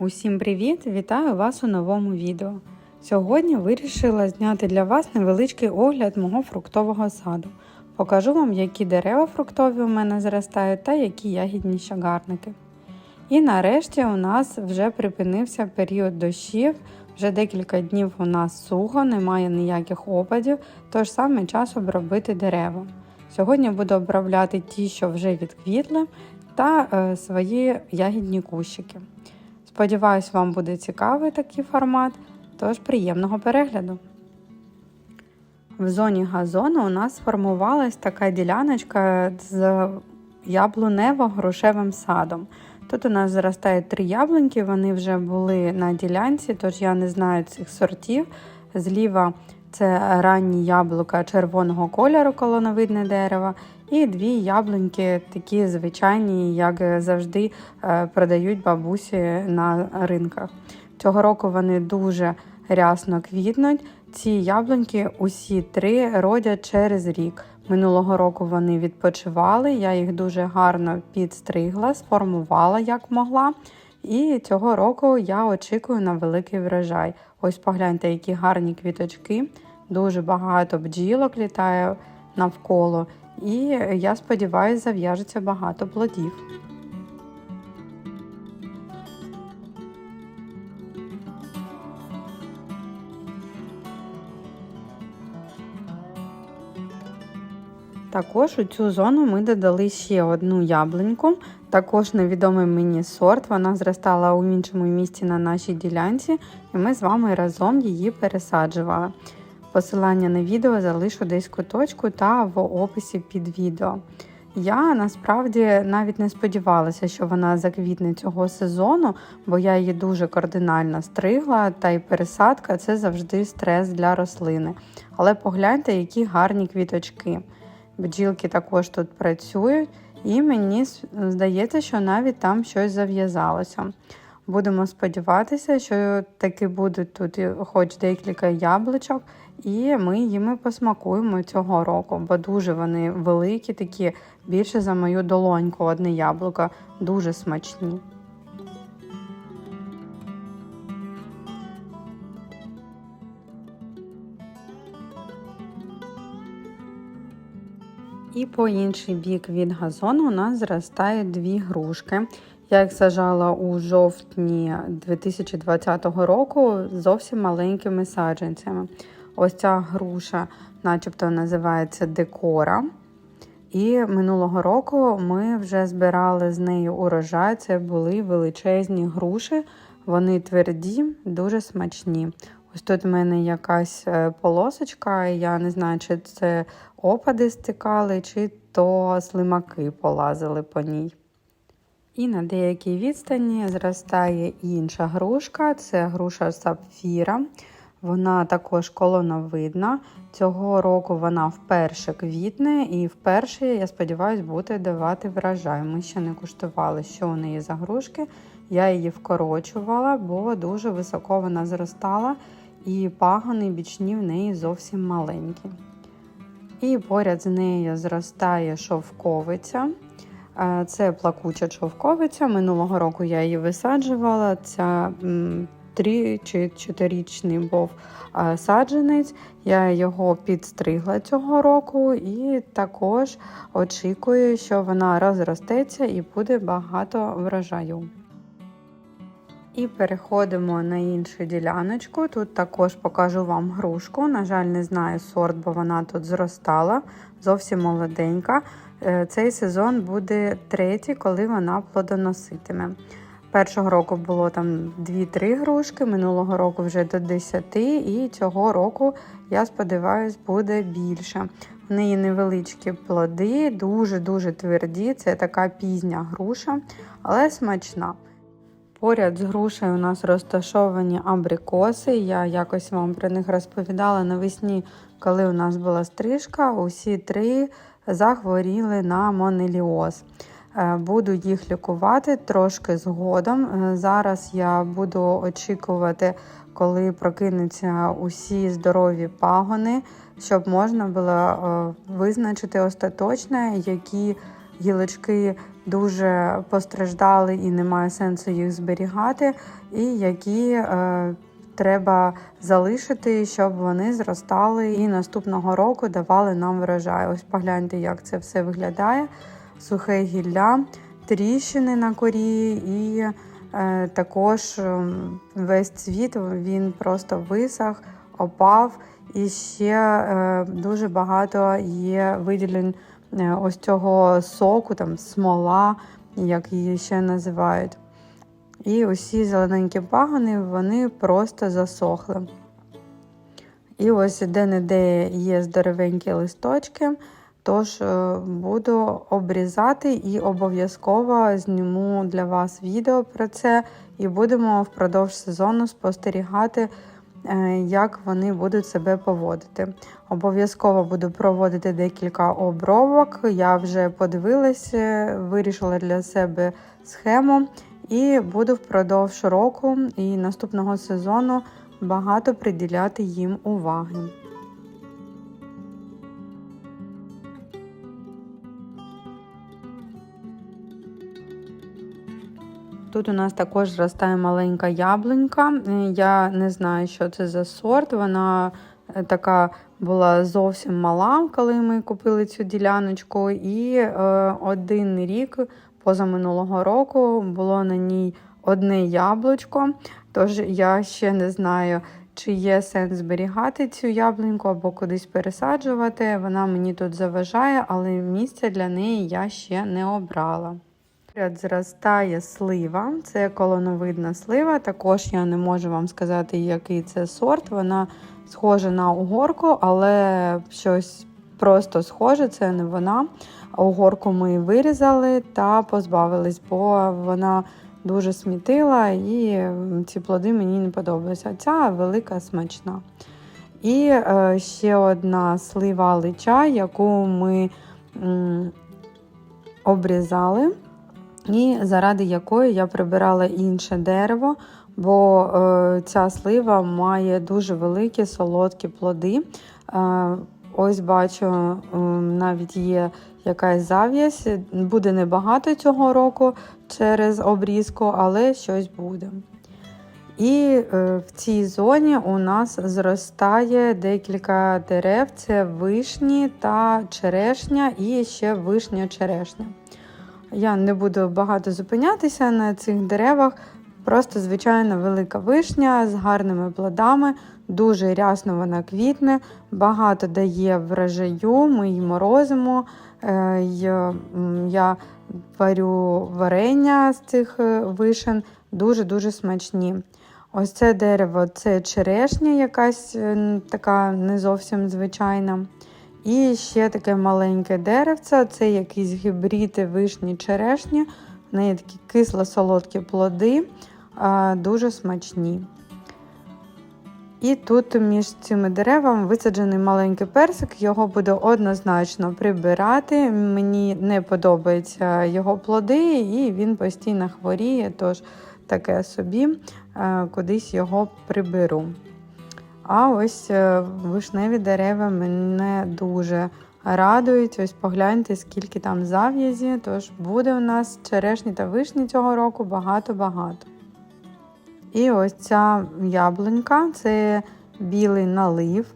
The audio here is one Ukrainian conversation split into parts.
Усім привіт! Вітаю вас у новому відео. Сьогодні вирішила зняти для вас невеличкий огляд мого фруктового саду. Покажу вам, які дерева фруктові у мене зростають та які ягідні шагарники. І нарешті у нас вже припинився період дощів. Вже декілька днів у нас сухо, немає ніяких опадів, тож саме час обробити дерева. Сьогодні буду обробляти ті, що вже відквітли, та е, свої ягідні кущики. Сподіваюсь, вам буде цікавий такий формат, тож приємного перегляду. В зоні газону у нас сформувалась така діляночка з яблунево-грушевим садом. Тут у нас зростають три яблуньки, вони вже були на ділянці, тож я не знаю цих сортів. Зліва це ранні яблука червоного кольору, колоновидне дерево, і дві яблуньки, такі звичайні, як завжди е, продають бабусі на ринках. Цього року вони дуже рясно квітнуть. Ці яблуньки усі три родять через рік. Минулого року вони відпочивали, я їх дуже гарно підстригла, сформувала як могла. І цього року я очікую на великий врожай. Ось погляньте, які гарні квіточки, дуже багато бджілок літає навколо. І я сподіваюся, зав'яжеться багато плодів. Також у цю зону ми додали ще одну яблуньку, також невідомий мені сорт. Вона зростала у іншому місці на нашій ділянці, і ми з вами разом її пересаджували. Посилання на відео залишу десь куточку та в описі під відео. Я насправді навіть не сподівалася, що вона заквітне цього сезону, бо я її дуже кардинально стригла, та й пересадка це завжди стрес для рослини. Але погляньте, які гарні квіточки. Бджілки також тут працюють, і мені здається, що навіть там щось зав'язалося. Будемо сподіватися, що таки будуть тут хоч декілька яблучок, і ми їми посмакуємо цього року, бо дуже вони великі, такі більше за мою долоньку одне яблуко, дуже смачні. І по інший бік від газону у нас зростають дві грушки. Я їх сажала у жовтні 2020 року зовсім маленькими саджанцями. Ось ця груша, начебто, називається декора. І минулого року ми вже збирали з нею урожай. Це були величезні груші, вони тверді, дуже смачні. Ось тут в мене якась полосочка, я не знаю, чи це опади стикали, чи то слимаки полазили по ній. І на деякій відстані зростає інша грушка, це груша сапфіра. Вона також колоновидна. Цього року вона вперше квітне і вперше, я сподіваюся, буде давати врожай. Ми ще не куштували, що у неї за грушки. Я її вкорочувала, бо дуже високо вона зростала, і пагони бічні в неї зовсім маленькі. І поряд з нею зростає шовковиця. Це плакуча шовковиця. Минулого року я її висаджувала. Ця три чи чотирічний був саджанець. Я його підстригла цього року і також очікую, що вона розростеться і буде багато врожаю. І переходимо на іншу діляночку. Тут також покажу вам грушку. На жаль, не знаю сорт, бо вона тут зростала, зовсім молоденька. Цей сезон буде третій, коли вона плодоноситиме. Першого року було там 2-3 грушки, минулого року вже до 10, і цього року, я сподіваюся, буде більше. В неї невеличкі плоди, дуже-дуже тверді. Це така пізня груша, але смачна. Поряд з грушею у нас розташовані абрикоси. Я якось вам про них розповідала навесні, коли у нас була стрижка. Усі три захворіли на монеліоз. Буду їх лікувати трошки згодом. Зараз я буду очікувати, коли прокинуться усі здорові пагони, щоб можна було визначити остаточно, які гілочки дуже постраждали і немає сенсу їх зберігати, і які е, треба залишити, щоб вони зростали і наступного року давали нам врожай. Ось погляньте, як це все виглядає. Сухе гілля, тріщини на корі і е, також ем, весь цвіт він просто висах, опав. І ще е, дуже багато є виділень ось цього соку, там смола, як її ще називають. І усі зелененькі пагони вони просто засохли. І ось де-не-де є здоровенькі листочки, тож е, буду обрізати і обов'язково зніму для вас відео про це, і будемо впродовж сезону спостерігати, е, як вони будуть себе поводити. Обов'язково буду проводити декілька обробок. Я вже подивилася, вирішила для себе схему. І буду впродовж року і наступного сезону багато приділяти їм уваги. Тут у нас також зростає маленька яблунька. Е, Я не знаю, що це за сорт. Вона е, така була зовсім мала, коли ми купили цю діляночку. І е, один рік позаминулого року було на ній одне яблучко. Тож я ще не знаю, чи є сенс зберігати цю яблуньку або кудись пересаджувати. Вона мені тут заважає, але місця для неї я ще не обрала. Поряд зростає слива, це колоновидна слива. Також я не можу вам сказати, який це сорт. Вона схожа на угорку, але щось просто схоже, це не вона. Угорку ми вирізали та позбавились, бо вона дуже смітила і ці плоди мені не подобаються. Ця велика смачна. І е, ще одна слива лича, яку ми м, обрізали, і заради якої я прибирала інше дерево, бо е, ця слива має дуже великі солодкі плоди. Е, Ось бачу, навіть є якась зав'язь. Буде небагато цього року через обрізку, але щось буде. І в цій зоні у нас зростає декілька дерев: це вишні та черешня, і ще вишня-черешня. Я не буду багато зупинятися на цих деревах. Просто звичайна велика вишня з гарними плодами, дуже рясно вона квітне, багато дає врожаю, ми її морозимо. Я варю варення з цих е, вишен, дуже-дуже смачні. Ось це дерево це черешня, якась е, така не зовсім звичайна. І ще таке маленьке деревце це якісь гібриди вишні черешні. В неї такі кисло-солодкі плоди, дуже смачні. І тут між цими деревами висаджений маленький персик, його буде однозначно прибирати. Мені не подобаються його плоди, і він постійно хворіє, тож таке собі кудись його приберу. А ось е, вишневі дерева мене дуже радують. Ось погляньте, скільки там зав'язі. Тож буде у нас черешні та вишні цього року багато-багато. І ось ця яблунька це білий налив.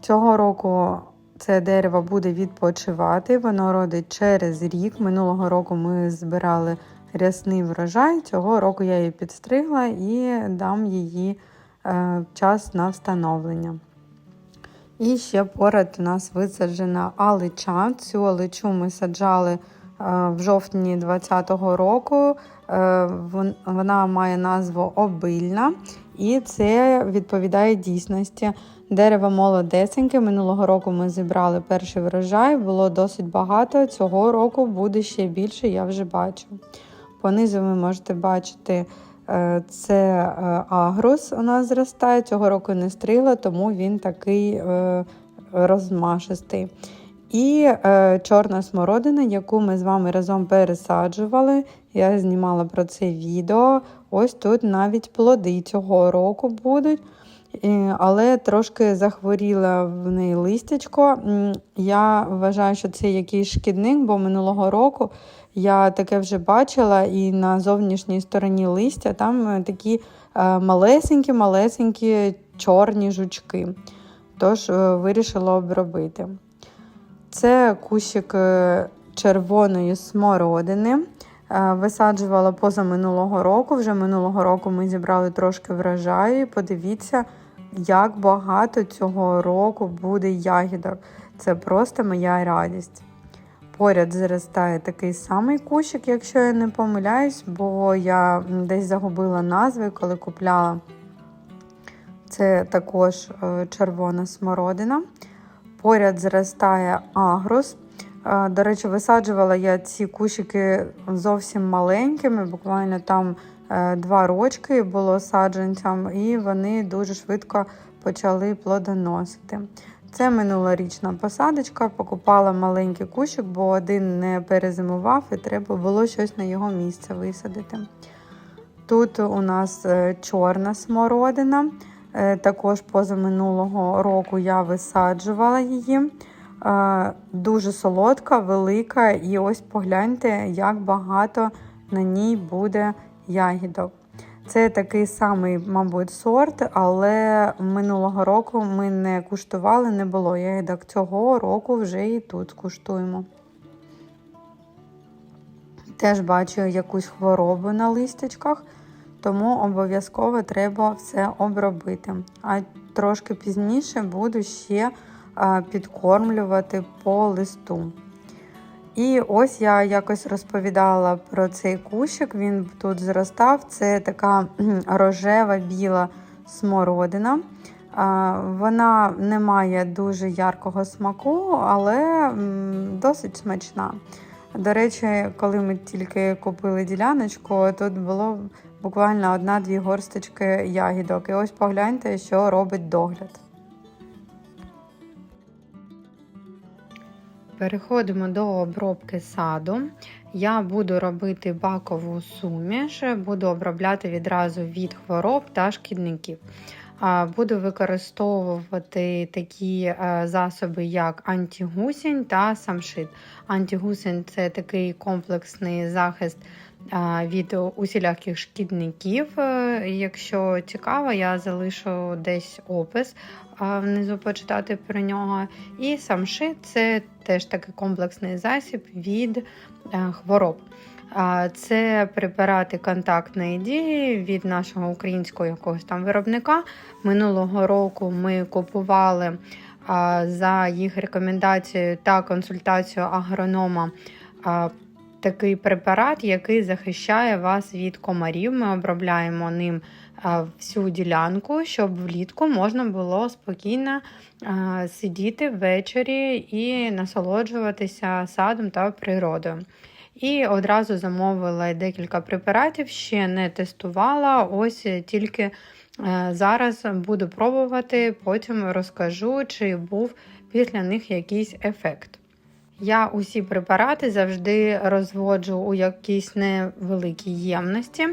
Цього року це дерево буде відпочивати, воно родить через рік. Минулого року ми збирали рясний врожай. Цього року я її підстригла і дам її час на встановлення. І ще поряд у нас висаджена алича. Цю аличу ми саджали в жовтні 2020 року. Е, вона має назву обильна, і це відповідає дійсності. Дерево молодесеньке. Минулого року ми зібрали перший врожай, було досить багато. Цього року буде ще більше, я вже бачу. Понизу ви можете бачити, е, це е, агрус у нас зростає. Цього року не стріла, тому він такий розмашистий. І е, чорна смородина, яку ми з вами разом пересаджували. Я знімала про це відео. Ось тут навіть плоди цього року будуть. Е, але трошки захворіла в неї листячко. Я вважаю, що це якийсь шкідник, бо минулого року я таке вже бачила, і на зовнішній стороні листя там е, такі малесенькі-малесенькі чорні жучки. Тож е, вирішила обробити. Це кущик е, червоної смородини. Висаджувала позаминулого року. Вже минулого року ми зібрали трошки врожаю. Подивіться, як багато цього року буде ягідок. Це просто моя радість. Поряд зростає такий самий кущик, якщо я не помиляюсь, бо я десь загубила назви, коли купляла. Це також е, червона смородина. Поряд зростає агрус. Е, До речі, висаджувала я ці кущики зовсім маленькими, буквально там два рочки було саджанцям, і вони дуже швидко почали плодоносити. Це минулорічна посадочка, покупала маленький кущик, бо один не перезимував і треба було щось на його місце висадити. Тут у нас е, чорна смородина. Е, Також позаминулого року я висаджувала її. Е, Дуже солодка, велика, і ось погляньте, як багато на ній буде ягідок. Це такий самий, мабуть, сорт, але минулого року ми не куштували, не було ягідок. Цього року вже і тут куштуємо. Теж бачу якусь хворобу на листячках, тому обов'язково треба все обробити. А трошки пізніше буду ще підкормлювати по листу. І ось я якось розповідала про цей кущик, він тут зростав. Це така рожева біла смородина. Вона не має дуже яркого смаку, але досить смачна. До речі, коли ми тільки купили діляночку, тут було буквально одна-дві горсточки ягідок. І ось погляньте, що робить догляд. Переходимо до обробки саду. Я буду робити бакову суміш, буду обробляти відразу від хвороб та шкідників. Буду використовувати такі е, засоби, як антигусінь та самшит. Антигусінь це такий комплексний захист від усіляких шкідників. Е, Якщо цікаво, я залишу десь опис внизу почитати про нього. І самшит це теж такий комплексний засіб від е, хвороб. Це препарати контактної дії від нашого українського якогось там виробника. Минулого року ми купували за їх рекомендацією та консультацією агронома такий препарат, який захищає вас від комарів. Ми обробляємо ним всю ділянку, щоб влітку можна було спокійно сидіти ввечері і насолоджуватися садом та природою. І одразу замовила декілька препаратів, ще не тестувала. Ось тільки е, зараз буду пробувати, потім розкажу, чи був після них якийсь ефект. Я усі препарати завжди розводжу у якійсь невеликій ємності,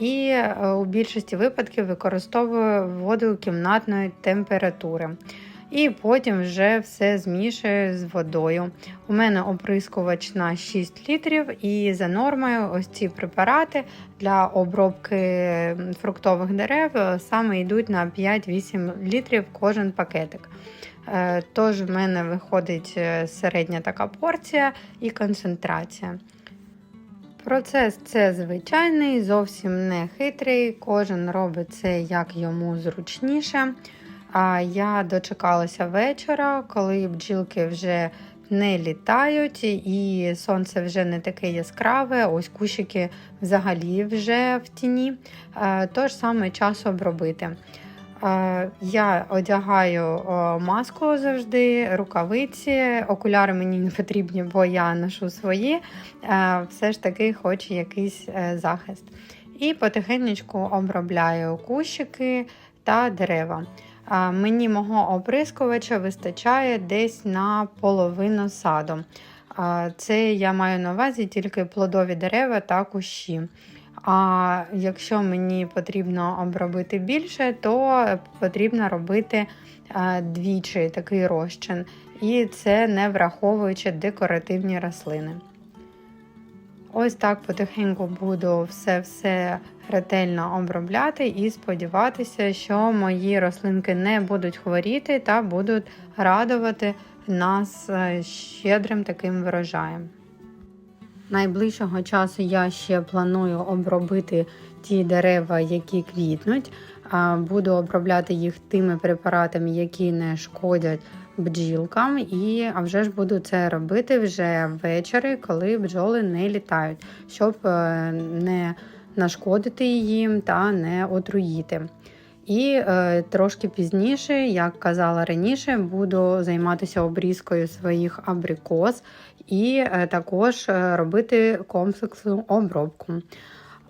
і е, у більшості випадків використовую воду кімнатної температури. І потім вже все змішую з водою. У мене оприскувач на 6 літрів, і за нормою ось ці препарати для обробки фруктових дерев саме йдуть на 5-8 літрів кожен пакетик. Е, Тож в мене виходить е, середня така порція і концентрація. Процес це звичайний, зовсім не хитрий. Кожен робить це як йому зручніше. А я дочекалася вечора, коли бджілки вже не літають, і сонце вже не таке яскраве. Ось кущики взагалі вже в тіні. Е, Тож саме час обробити. Е, Я одягаю маску завжди, рукавиці, окуляри мені не потрібні, бо я ношу свої. Е, Все ж таки хочу якийсь захист. І потихеньку обробляю кущики та дерева. Мені мого оприскувача вистачає десь на половину саду. Це я маю на увазі тільки плодові дерева та кущі. А якщо мені потрібно обробити більше, то потрібно робити двічі такий розчин. І це не враховуючи декоративні рослини. Ось так потихеньку буду все-все ретельно обробляти і сподіватися, що мої рослинки не будуть хворіти та будуть радувати нас е, щедрим таким врожаєм. Найближчого часу я ще планую обробити ті дерева, які квітнуть. Буду обробляти їх тими препаратами, які не шкодять бджілкам, і а вже ж буду це робити вже ввечері, коли бджоли не літають, щоб е, не нашкодити їм та не отруїти. І е, трошки пізніше, як казала раніше, буду займатися обрізкою своїх абрикос і е, також е, робити комплексну обробку.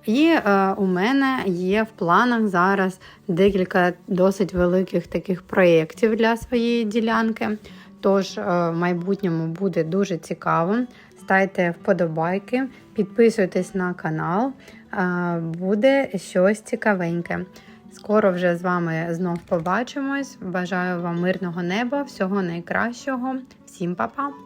І е, у мене є в планах зараз декілька досить великих таких проєктів для своєї ділянки. Тож е, в майбутньому буде дуже цікаво. Ставте вподобайки, підписуйтесь на канал, е, буде щось цікавеньке. Скоро вже з вами знов побачимось. Бажаю вам мирного неба, всього найкращого. Всім па-па!